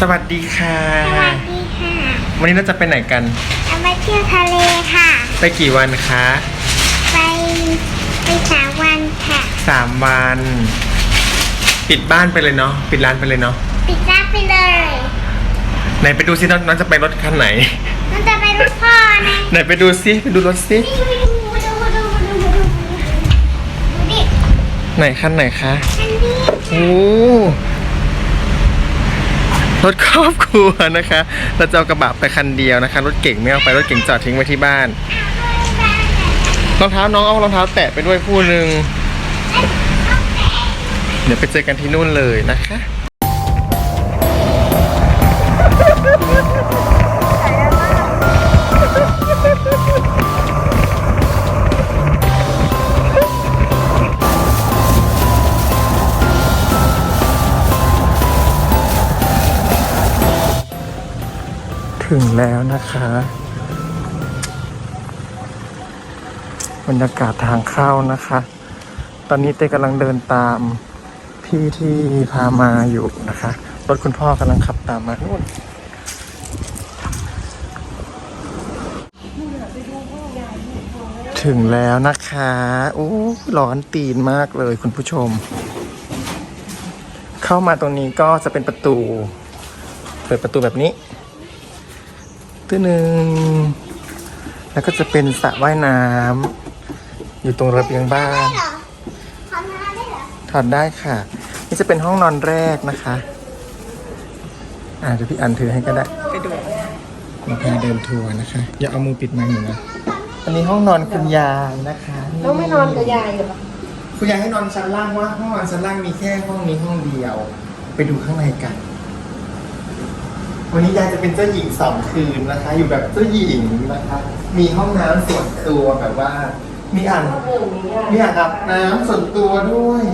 สวัสดีค่ะ สวัสดีค่ะ วันนี้เราจะไปไหนกันเราไปเที่ยวทะเลค่ะ ไปกี่วันคะ ไปไปสามวันค่ะสามวัน ปิดบ้านไปเลยเนาะ ปิดร้านไปเลยเนาะ ปิดร้านไปเลย ไหนไปดูซิน้องน้องจะไปรถคันไหนมันจะไปรถพ่อนะไหนไปดูซิไปดูรถซินี่ไปดูไปดูไปดูไปดูไปดูดูดิไหนคันไหนคะอันนี้โอ้ รถครอบครัวนะคะ เราจะเอากระบะไปคันเดียวนะคะ รถเก่งไม่เอาไปรถเก่งจอดทิ้งไว้ที่บ้านรองเท้าน้องเอารองเท้าแตะไปด้วยคู่หนึ่งเดี๋ยวไปเจอกันที่นู่นเลยนะคะ ถึงแล้วนะคะ บรรยากาศทางเข้านะคะ ตอนนี้เต้กำลังเดินตามพี่ที่พามาอยู่นะคะ รถคุณพ่อกำลังขับตามมานู่นถึงแล้วนะคะ โอ้ร้อนตีนมากเลยคุณผู้ชม เข้ามาตรงนี้ก็จะเป็นประตู เปิดประตูแบบนี้ ตัวหนึ่งแล้วก็จะเป็นสระว่ายน้ำอยู่ตรงระเบียงบ้านเหรอทำงานได้เหรอถอดได้ค่ะ นี่จะเป็นห้องนอนแรกนะคะ อ่าเดี๋ยวพี่อันถือให้ก็ได้ไปดูเราพาเดินทัวร์นะคะ อย่าเอามือปิดไม้หนูนะ อันนี้ห้องนอนคุณยายนะคะต้องไม่นอนกับยายเหรอคุณยายให้นอนชั้นล่างเพราะว่าห้องนอนชั้นล่างมีแค่ห้องนี้ห้องเดียว ไปดูข้างในกัน วันนี้ยายจะเป็นเจ้าหญิงสองคืนนะคะ อยู่แบบเจ้าหญิงนะคะ มีห้องน้ำส่วนตัวแบบว่า มีอ่างเรื่องนี้อะมีอ่างอาบน้ำส่วนตัวด้วย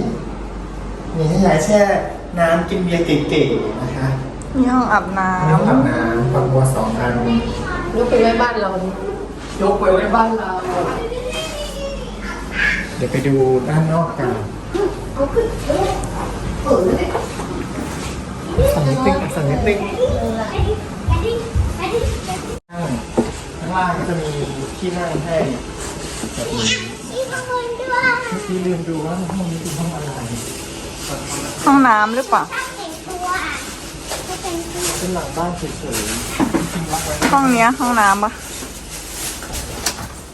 มีให้ยายแช่น้ำกินเบียร์เก๋ๆนะคะมีห้องอาบน้มีห้องอาบน้ำฝักบัวสองอันยกไปไว้บ้านเราดิยกไปไว้บ้านเรา เดี๋ยวไปดูด้านนอกกันเออเนี่ย สั่งนิดนึงสั่งนิดนึงไปดิไปดิไปดิข้างข้างล่างก็จะมีที่นั่งให้แบบนี้มีข้างบนด้วยพี่ลืมดูว่าห้องนี้เป็นห้องอะไรำห้องน้ำหรือเปล่าแต่งตัวก็แต่งตัวเป็นหลังบ้านเฉยๆจริงๆล็อกไว้ห้องเนี้ยห้องน้ำปะ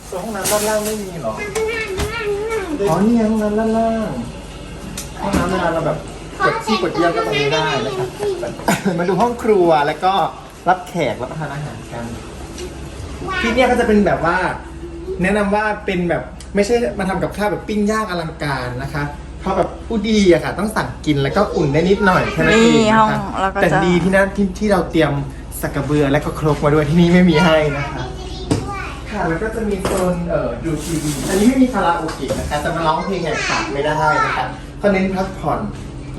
ส่วนห้องน้ำด้านล่างไม่มีเหรอข้างหน้าข้างหน้าข้างหน้าอ๋อนี่ไงห้องน้ำด้านล่าง ห้องน้ำเวลาเราแบบ กดที่กดเยี่ยมก็ตรงนี้ได้นะครับ มาดูห้องครัวแล้วก็รับแขกรับประทานอาหารกันที่เนี่ยก็จะเป็นแบบว่า แนะนำว่าเป็นแบบไม่ใช่มาทำกับข้าวแบบปิ้งย่างอลังการนะคะเพราะแบบผู้ดีอะค่ะ ต้องสั่งกินแล้วก็อุ่นได้นิดหน่อยแค่นั้นเองนี่ห้องนะคะแล้วก็แต่จะดีที่นั่นที่ที่เราเตรียมสักกระเบือและก็ครกมาด้วยที่นี่ไม่มีให้นะคะ ค่ะแล้วก็จะมีโซนเอ่อดูทีวีอันนี้ไม่มีคาราโอเกะนะคะแต่มาร้องเพลงเนี่ยขาดไม่ได้นะคะเขาเน้นพักผ่อน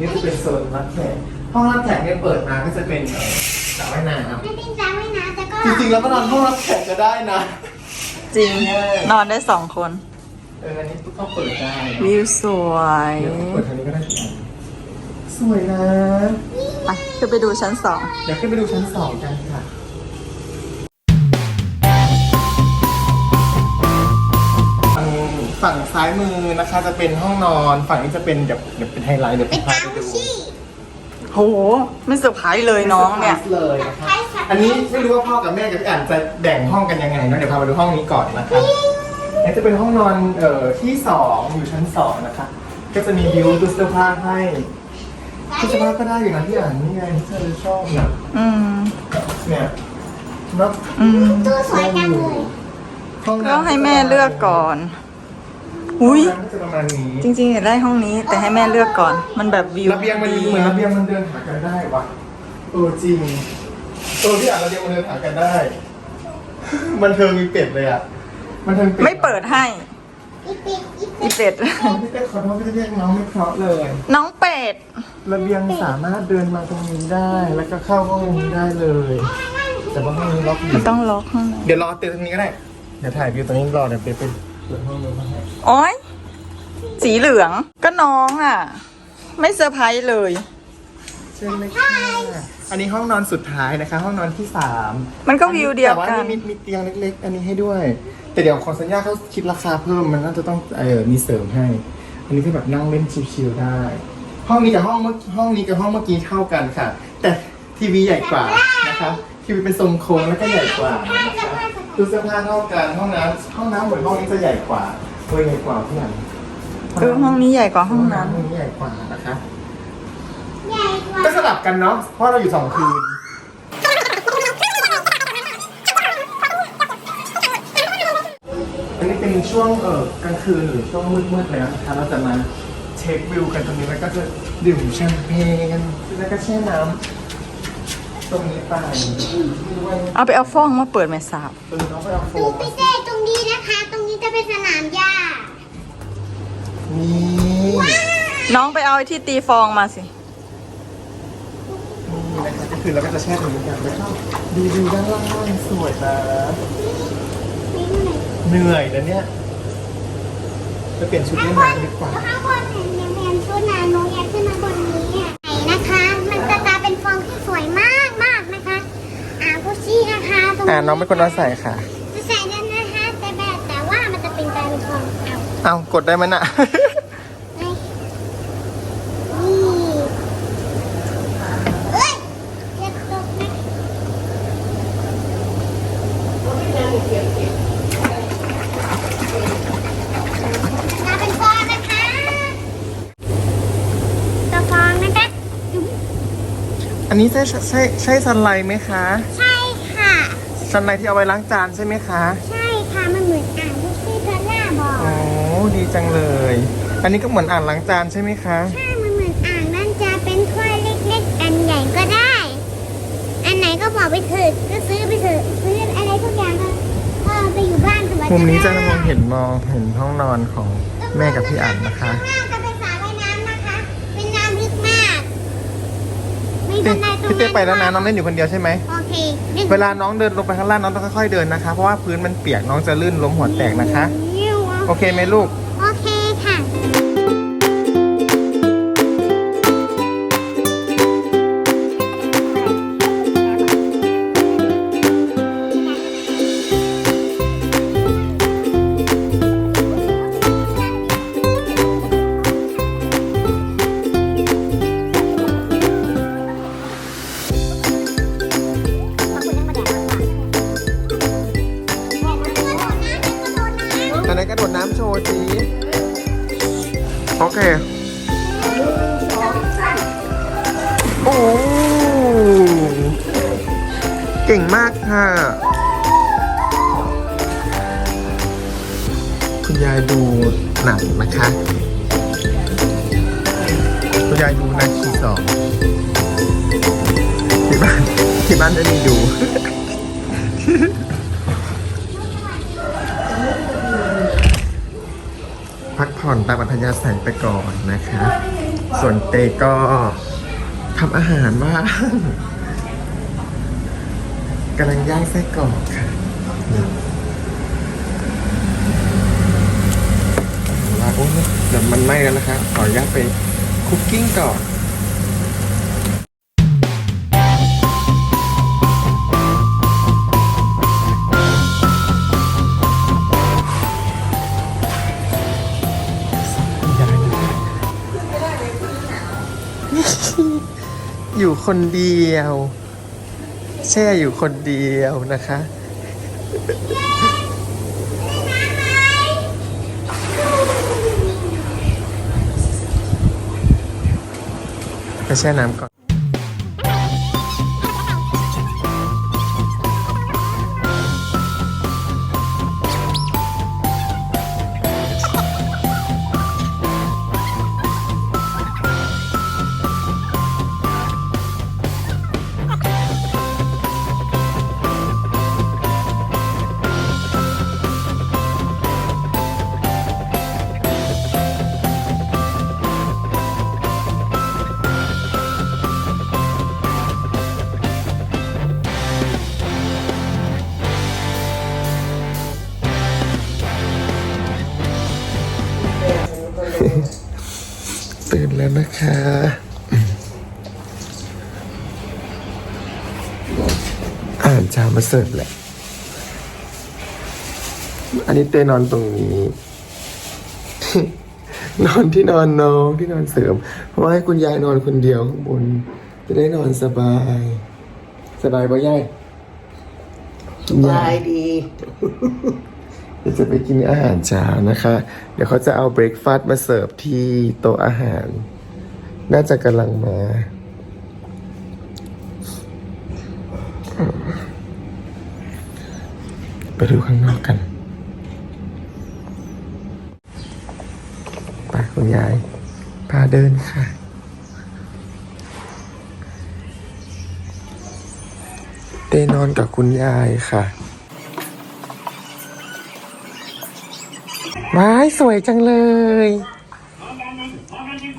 นี่จะเป็นโซนรับแขกห้องรับแขกเนี่ยเปิดมาก็จะเป็นเอ่อสระว่ายน้ไม่เป็นจ้าไม่นะแต่ก็ำจริงๆแล้วก็นอนห้องรับแขกก็ได้นะ จริง นอนได้สองคน เอออันนี้ก็เปิดได้วิวสวยเดี๋ยวเปิดทางนี้ก็ได้สิสวยนะ ไปจะไปดูชั้นสอง เดี๋ยวขึ้นไปดูชั้นสองกันค่ะ ฝั่งฝั่งซ้ายมือนะคะจะเป็นห้องนอน ฝั่งนี้จะเป็นเดี๋ยวเดี๋ยวเป็นไฮไลท์เดี๋ยวเป็พี่นพาจ้าไปดูขี้ โห ไม่เซอร์ไพรส์เลยน้องเนี่ย เลยนะคะอันนี้ไม่รู้ว่าพ่อกับแม่กับพี่อ่านจะแบ่งห้องกันยังไงนะเดี๋ยวพามาดูห้องนี้ก่อนนะคะอันนี้จะเป็นห้องนอนเอ่อที่สองอยู่ชั้นสองนะคะ ก็จะมีบิวตู้เสื้อผ้าให้ตู้เสื้อผ้าก็ได้อยู่นะพี่อ่านนี่ไงที่เธอชอบนะอืมเนี่ยเนาะอืมตัวสวยจังเลยห้องให้แม่เลือกก่อน อุ้ยห้องน้ำก็จะประมาณนี้จริงๆอยากได้ห้องนี้แต่ให้แม่เลือกก่อน มันแบบวิวระเบียงมันดีเหมือนระเบียงมันเดินหากันได้ว่ะเออจริงเออพี่อ่านระเบียงมันเดินหากันได้ มันเทิงมีเป็ดเลยอะ มันเทิงเป็ดไม่เปิดให้อีปิดอีอีเป็ดพี่เป็ดขอโทษพี่จะเรียกน้องไม่เพราะเลย น้องเป็ด ระเบียงสามารถเดินมาตรงนี้ได้ แล้วก็เข้าห้องนี้ได้เลย แต่ว่าห้องนี้ล็อกอมัยู่นต้องล็อกข้างในเดี๋ยวรอเตือนตรงนี้ก็ได้ เดี๋ยวถ่ายวิวตรงนี้รอเดี๋ยวไปไปเปิดห้องนู้นมาให้ โอ้ยสีเหลืองก็น้องอะ ไม่เซอร์ไพรส์เลยใชิญเลยค่ะอันนี้ห้องนอนสุดท้ายนะคะ ห้องนอนที่สามมันก็วิวเดียวแต่ว่ากันมีมีเตียงเล็ก ๆ อันนี้ให้ด้วย แต่เดี๋ยวของสัญญาเขาคิดราคาเพิ่มมันน่าจะต้องเออมีเสริมให้ อันนี้คือแบบนั่งเล่นชิลๆได้ ห้องนี้กับห้องเมื่อห้องนี้กับห้องเมื่อกี้เท่ากันค่ะ แต่ทีวีใหญ่กว่านะคะทีวีเป็นทรงโค้งแล้วก็ใหญ่กว่านะคะ ตู้เสื้อผ้าเท่ากันห้องน้ำห้องน้ำเหมือนห้องนี้จะใหญ่กว่าเออใหญ่กว่าพี่หลังเออห้องนี้ใหญ่กว่าห้องนั้นห้องนี้ใหญ่กว่านะคะใหญ่กว่าก็สลับกันเนาะเพราะเราอยู่สองคืนอันนี้เป็นช่วงเออกลางคืนหรือช่วงมืดๆแล้วนะคะเราจะมาเช็ควิวกันตรงนี้แล้วก็จะดื่มแชมเปญแล้วก็แช่น้ำ ตรงนี้ไปด้วยเอาไปเอาฟองมาเปิดไม่ทราบเออน้องไปเอาโฟดูมไปเต้ตรงนี้นะคะ ตรงนี้จะเป็นสนามหญ้านี่น้องไปเอาไอ้ที่ตีฟองมาสิ นี่นะคะก็คือเราก็จะแช่ตรงนี้กันแล้วก็ดูวิวด้านล่างสวยนะนี่ไหนเหนื่อยนะเนี่ยไปเปลี่ยนชุดข้างเล่นบนน้ำดีกว่า ข้างบนเห็นเห็นชุดนาโนอยากขึ้นมาบนนี้อะไหนนะคะ มันจะตาเป็นฟองที่สวยมากมากนะคะ อ่าพุชชี่นะ คะตรงอ่าน้องเป็นคนเอาใส่ค่ะ จะใส่ได้นะคะแต่แบบแต่ว่ามันจะเป็นกลายเป็นฟองเอาเอากดได้ไหมน่ะไงนี่เอ้ยอย่าตกนะตาเป็นฟองนะคะตาฟองนะคะจุ๊บอันนี้ใช่ใช่ใช่ซันไลท์ไหมคะ ใช่ค่ะ ซันไลท์ที่เอาไว้ล้างจานใช่ไหมคะใช่ค่ะมันเหมือนอ่างที่พี่เพลล่าบอกโอ้ดีจังเลย อันนี้ก็เหมือนอ่านล้างจานใช่ไหมคะใช่มันเหมือนอ่างนั่นจะเป็นถ้วยเล็กๆอันใหญ่ก็ได้ อันไหนก็บอกไปเถอะก็ซื้อไปเถอะซื้ออะไรทุกอย่างก็ก็ไปอยู่บ้านสบายๆมุมนี้จะมองเห็นมองเห็นห้องนอนของแม่กับพี่อั๋นนะคะข้างล่างจะเป็นสระว่ายน้ำนะคะเป็นน้ำลึกมากมีเต้บันไดตรงพี่เต้ไปแล้วนะน้องเล่นอยู่คนเดียวใช่ไหมโอ เคดึงเวลาน้องเดินลงไปข้างล่างน้องต้องค่อยๆเดินนะคะ เพราะว่าพื้นมันเปียกน้องจะลื่นล้มหัวแตกนะคะ โอเคไหมลูก นะคะคุณยายดูนาคีสองที่บ้านที่บ้านไม่มีดู พักผ่อนตามอัธยาศัยไปก่อนนะคะ ส่วนเตก็ทำอาหารว่างกำลังย่างไส้กรอกค่ะนี่ว่าโอ้ย เดี๋ยวมันไหม้แล้วนะคะ ขออนุญาตไปคุกกิ้งก่อนอยู่คนเดียว แช่อยู่คนเดียวนะคะ แช่น้ำก่อน มาเสิร์ฟแหละ อันนี้เต้นอนตรงนี้ นอนที่นอนน้องที่นอนเสริม เพราะว่าให้คุณยายนอนคนเดียวข้างบน จะได้นอนสบาย สบายปะยายคุณยายดีเดี๋ยวจะไปกินอาหารเช้านะคะ เดี๋ยวเขาจะเอาเบรกฟาสต์มาเสิร์ฟที่โต๊ะอาหาร น่าจะกำลังมา ไปดูข้างนอกกันไปคุณยายพาเดินค่ะ เต้นอนกับคุณยายค่ะว้ายสวยจังเลย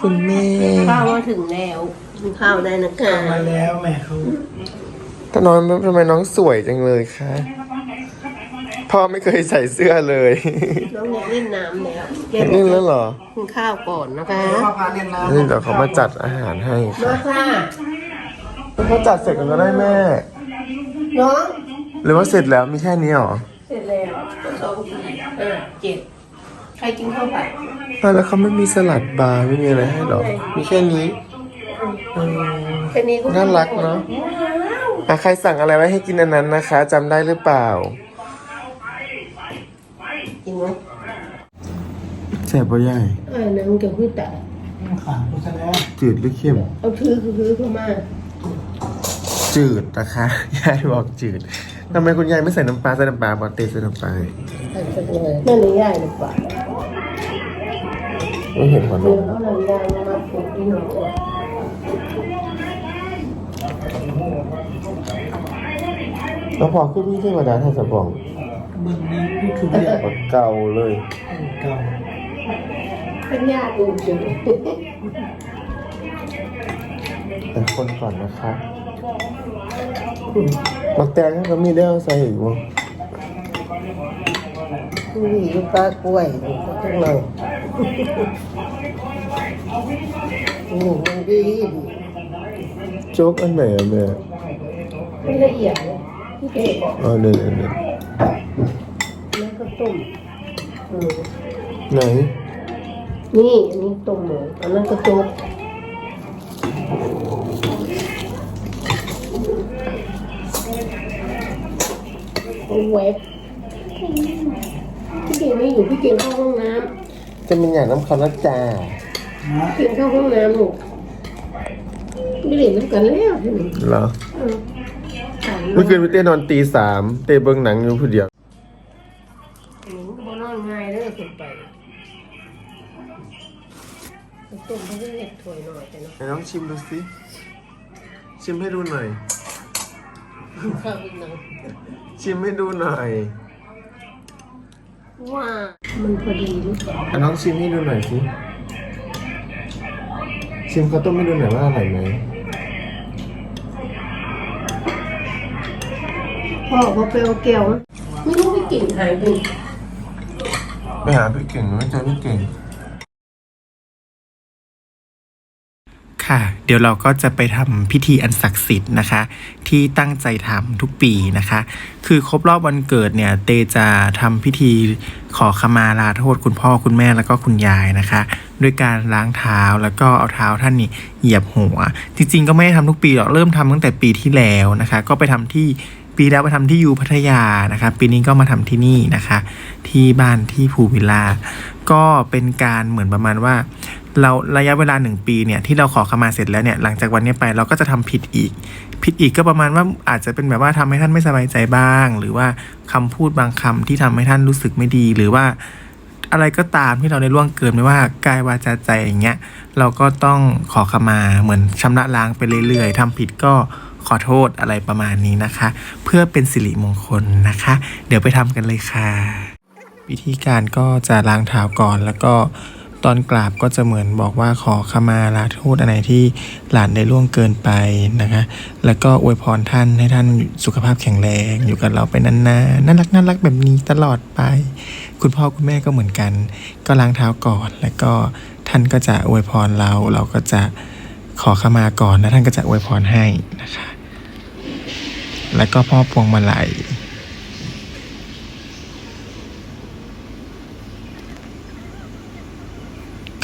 คุณแม่ข้าวมาถึงแล้วกินข้าวได้นะคะมาแล้วแม่เขาตอนนอนทำไมน้องสวยจังเลยคะ พ่อไม่เคยใส่เสื้อเลย น้องอยากเล่นน้ำแล้วนี่แล้วเหรอกินข้าวก่อนนะคะพ่อพาเล่นน้ำนี่เดี๋ยวเขามาจัดอาหารให้ค่ะมาค่ะเขาจัดเสร็จกันก็ได้แม่ น้อง หรือว่าเสร็จแล้วมีแค่นี้หรอ เสร็จแล้วสองสี่ห้าเจ็ดใครกินข้าวผัดอ้าวแล้วเขาไม่มีสลัดบาร์ไม่มีอะไรให้หรอ มีแค่นี้อืมแค่นี้ก็น่ารักเนาะอะใครสั่งอะไรไว้ให้กินอันนั้นนะคะจำได้หรือเปล่า กินไหม แซ่บปะใหญ่เออน้ำกับพืชแต่ขาโฆษณาจืดหรือเค็ม เอาถือคือถือเข้ามาจืดนะคะ ยายบอกจืดทำไมคุณยายไม่ใส่น้ำปลาใส่น้ำปลาบอเตใส่น้ำปลาใส่ไปเลยนั่นเลยย่ายหรือเปล่าไม่เห็นหัวนเดี๋ยวมเอาหนังยางมาปลูกที่หนูก่อนแล้วพอขึ้นพี่เทวดาท่านสบองเบิ่งในยูทูบเนี่ยเก่าเลย เก่า เป็นญาติดูจุดเป็นคนก่อนนะคะมักแตงก็มีได้เอาใส่อีกมั้งนี่ลูกปลากล้วยอยู่ข้างในหนูมันดีโจ๊กอันไหนอะแม่ไม่ละเอียดเลยพี่เก๋บอกอ๋อเนี่ยเนี่ยเนี่ยแล้วก็ต้มอืมไหน นี่อันนี้ต้มหมูอันนั้นก็โจ๊กเอาเว็บพี่เก่งไม่อยู่พี่เก่งเข้าห้องน้จะเป็นอย่างน้ำคาราจาำพี่เก่งเข้าห้องน้ำลูกไม่เล่นน้ำกันแล้วทีนี้เหรอ เออตายเมื่อคืนพี่เต้นอนตีสามเต้เบิ้งหนังอยู่ผู้เดียว ไหนน้องชิมดูสิ ชิมให้ดูหน่อยข้าวอีกหน่อยชิมให้ดูหน่อยว่ามันพอดีหรือเปล่าอะน้องชิมให้ดูหน่อยสิ ชิมข้าวต้มให้ดูหน่อยว่าอร่อยไหมพ่อเขาไปเอาแก้วนะไม่รู้ไปกินหายไปไหนไปหาพี่เก่งไม่เจอพี่เก่ง ค่ะ เดี๋ยวเราก็จะไปทำพิธีอันศักดิ์สิทธิ์นะคะ ที่ตั้งใจทำทุกปีนะคะ คือครบรอบวันเกิดเนี่ยเตจะทำพิธีขอขมาลาโทษคุณพ่อคุณแม่แล้วก็คุณยายนะคะ ด้วยการล้างเท้าแล้วก็เอาเท้าท่านนี่เหยียบหัว จริงๆ ก็ไม่ได้ทำทุกปีหรอกเริ่มทำตั้งแต่ปีที่แล้วนะคะ ก็ไปทำที่ ปีแล้วไปทำที่ยูพัทยานะคะปีนี้ก็มาทำที่นี่นะคะ ที่บ้านที่ภูวิลล่าก็เป็นการเหมือนประมาณว่า เราระยะเวลาหนึ่งปีเนี่ยที่เราขอขมาเสร็จแล้วเนี่ยหลังจากวันนี้ไปเราก็จะทำผิดอีก ผิดอีกก็ประมาณว่าอาจจะเป็นแบบว่าทำให้ท่านไม่สบายใจบ้าง หรือว่าคำพูดบางคำที่ทำให้ท่านรู้สึกไม่ดีหรือว่าอะไรก็ตามที่เราได้ล่วงเกินไม่ว่ากายวาจาใจอย่างเงี้ยเราก็ต้องขอขมาเหมือนชำระล้างไปเรื่อยๆทำผิดก็ ขอโทษอะไรประมาณนี้นะคะ เพื่อเป็นสิริมงคลนะคะ เดี๋ยวไปทำกันเลยค่ะ วิธีการก็จะล้างเท้าก่อนแล้วก็ตอนกราบก็จะเหมือนบอกว่าขอขมาลาโทษอะไรที่หลานได้ล่วงเกินไปนะคะ แล้วก็อวยพรท่านให้ท่านสุขภาพแข็งแรง อยู่กับเราไปนานๆ น่ารักน่ารักแบบนี้ตลอดไป คุณพ่อคุณแม่ก็เหมือนกัน ก็ล้างเท้าก่อน แล้วก็ท่านก็จะอวยพรเรา เราก็จะขอขมาก่อน แล้วท่านก็จะอวยพรให้นะคะ และก็พ่อพวงมาลัย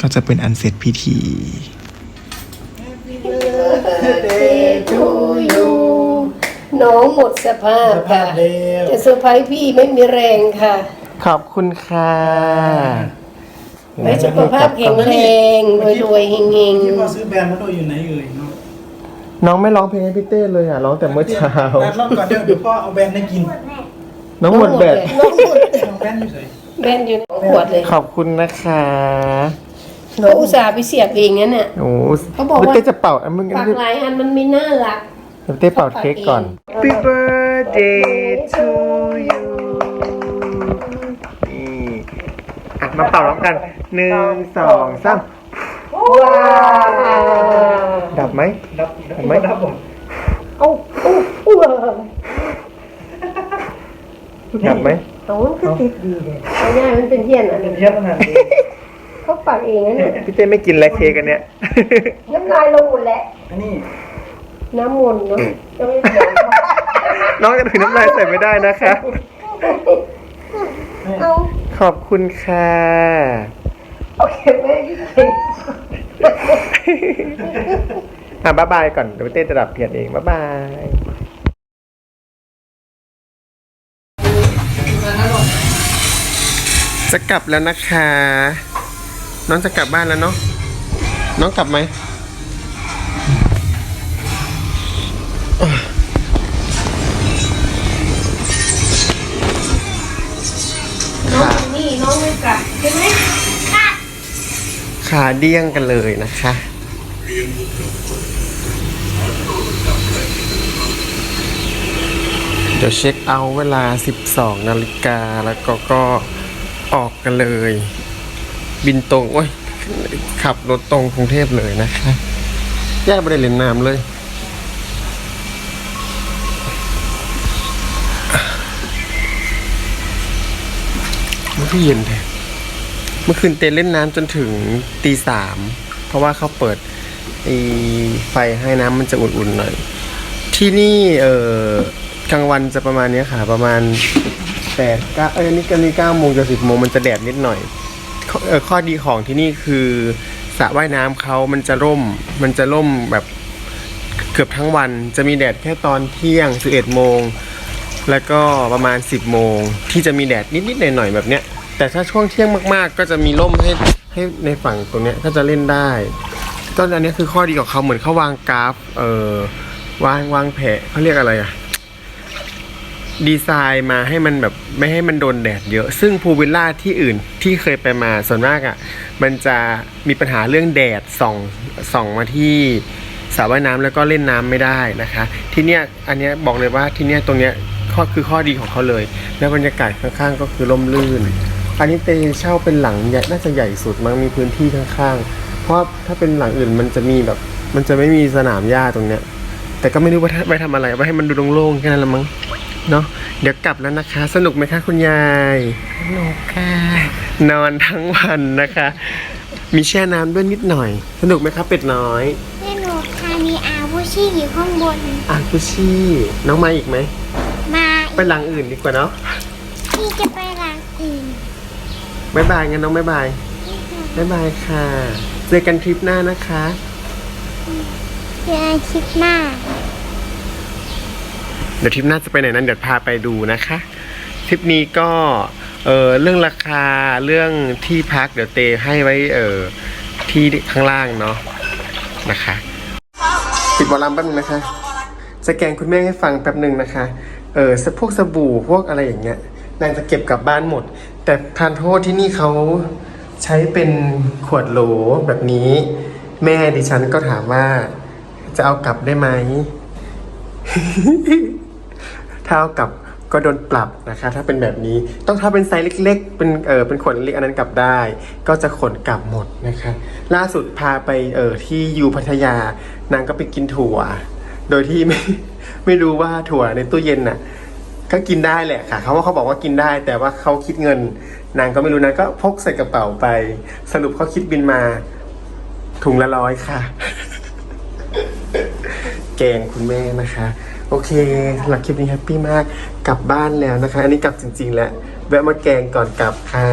ก็จะเป็นอันเสร็จพิธีทูยูน้องหมดสภาพสภาค่ะพเร็วจะเซอร์ไพรส์พี่ไม่มีแรงค่ะ ขอบคุณค่ะไว้สุขภาพแข็งแรงรวยๆเฮงที่พ่อซื้อแบรนด์มาด้วยอยู่ไหนเอ่ยเนาะ น้องไม่ร้องเพลงให้พี่เต้เลยอะร้องแต่เมื่อเช้านัดรอบก่อนเดี๋ยวเดี๋ยวพ่อเอาแบรนด์ให้กินน้องหมดแบตน้องหมดเอาแบรนด์อยู่ไหนแบนอยู่ในขวดเลยขอบคุณนะคะน้องอุตส่าห์ไปเสียบเองนั่นน่ะ โอ้เขาบอกว่า พี่เต้จะเป่าอะมึงปากหลายอันมันไม่น่ารัก พี่เต้เป่าเค้กก่อน Happy birthday to you นี่อะมาเป่าร้องกันหนึ่งสองสาม ว้าวดับไหมรับเห็นไหมรับผมเอ้าเอ้าเอ้าดับไหมเอามันก็ติดดีเลยเอาง่ายมันเป็นเทียนอันเป็นนี้เทียบขนาดนี้เขาปักเองนะเนี่ยพี่เต้ไม่กินแล้วเค้กอันเนี้ยน้ำลายลงหมดแล้วอันนี้น้ำมนต์เนาะจะไม่เสียงน้องจะถึงน้ำลายใส่ไม่ได้นะคะเอาขอบคุณค่ะ โอเคแม่ยิ่งเก่ง อะบ๊ายบายก่อนเดี๋ยวพี่เต้จะดับเทียนเองบ๊ายบายจะกลับแล้วนะคะ น้องจะกลับบ้านแล้วเนาะน้องกลับไหมน้องนี่น้องไม่กลับใช่ไหมขาเดี้ยงกันเลยนะคะ เดี๋ยวเช็คเอาเวลา 12 นาฬิกาแล้วก็ก็ออกกันเลย บินตรง โอ้ย ขับรถตรงกรุงเทพเลยนะคะย่ไม่ได้เล่นน้ำเลยมันก็เย็นแท้เมื่อคืนเต้นเล่นน้ำจนถึงตีสาม เพราะว่าเขาเปิด ไฟให้น้ำมันจะอุ่นๆหน่อย ที่นี่เออกลางวันจะประมาณนี้ค่ะประมาณแปดเก้าเอ้ยนี่กันนี่เก้าโมงจะสิบโมงมันจะแดดนิดหน่อยข้ออข้อดีของที่นี่คือสระว่ายน้ำเขามันจะร่ม มันจะร่มแบบเกือบทั้งวัน จะมีแดดแค่ตอนเที่ยงสิบเอ็ดโมง แล้วก็ประมาณ 10 โมง ที่จะมีแดดนิดๆหน่อยๆแบบเนี้ย แต่ถ้าช่วงเที่ยงมากๆ ก็จะมีร่มให้ให้ในฝั่งตรงเนี้ยก็จะเล่นได้ ก็อันนี้คือข้อดีของเขาเหมือนเขาวางกราฟ เอ่อวางวางแผนเขาเรียกอะไรอะดีไซน์มาให้มันแบบไม่ให้มันโดนแดดเยอะ ซึ่งพูลวิลล่าที่อื่นที่เคยไปมาส่วนมากอะ่ะ มันจะมีปัญหาเรื่องแดดส่องส่องมาที่สระว่ายน้ำแล้วก็เล่นน้ำไม่ได้นะคะ ที่เนี้ยอันเนี้ยบอกเลยว่าที่เนี้ยตรงเนี้ยข้อคือข้อดีของเขาเลย แล้วบรรยากาศข้างๆก็คือร่มรื่น อันนี้เตเช่าเป็นหลังใหญ่น่าจะใหญ่สุดมั้งมีพื้นที่ข้างๆ ราะว่าถ้าเป็นหลังอื่นมันจะมีแบบ มันจะไม่มีสนามหญ้าตรงเนี้ย แต่ก็ไม่รู้ว่าไว้ทำอะไรไว้ให้มันดูโล่งๆแค่นั้นละมั้งเนาะเดี๋ยวกลับแล้วนะคะ สนุกไหมคะคุณยายสนุกค่ะนอนทั้งวันนะคะ มีแช่น้ำด้วยนิดหน่อย สนุกไหมคะเป็ดน้อยแม่หนูคามีอาวุชี่อยู่ข้างบนอากุชี่น้องมาอีกไหมมาไปหลังอื่นดีกว่าเนาะที่จะไปหลังอื่นบายบายงั้นน้องบายบายบายบายค่ะ เจอกันทริปหน้านะคะ เจอกันคลิปหน้า เดี๋ยวทริปหน้าจะไปไหนนั้นเดี๋ยวพาไปดูนะคะ ทริปนี้ก็เออเรื่องราคาเรื่องที่พักเดี๋ยวเตให้ไว้เออที่ข้างล่างเนาะนะคะ ปิดบอลลัมแป๊บนึงนะคะ จะแกล้งคุณแม่ให้ฟังแป๊บหนึ่งนะคะเออพวกสบู่พวกอะไรอย่างเงี้ยนางจะเก็บกลับบ้านหมด แต่ทานโทษที่นี่เขา ใช้เป็นขวดโหลแบบนี้ แม่ดิฉันก็ถามว่า จะเอากลับได้ไหม ถ้าเอากลับก็โดนปรับนะคะ ถ้าเป็นแบบนี้ต้องถ้าเป็นไซส์เล็ก ๆ เป็นเออเป็นขวดเล็กอันนั้นกลับได้ ก็จะขนกลับหมดนะคะ ล่าสุดพาไปเออที่ยูพัทยานางก็ไปกินถั่ว โดยที่ไม่ไม่รู้ว่าถั่วในตู้เย็นน่ะ ก็กินได้แหละค่ะเขาว่าเขาบอกว่ากินได้ แต่ว่าเขาคิดเงิน นางก็ไม่รู้นางก็พกใส่กระเป๋าไป สรุปเขาคิดบินมาถุงละร้อยค่ะ แกงคุณแม่นะคะ โอเคหลักคลิปนี้แฮปปี้มาก กลับบ้านแล้วนะคะ อันนี้กลับจริง ๆ แล้ว แวะมาแกงก่อนกลับค่ะ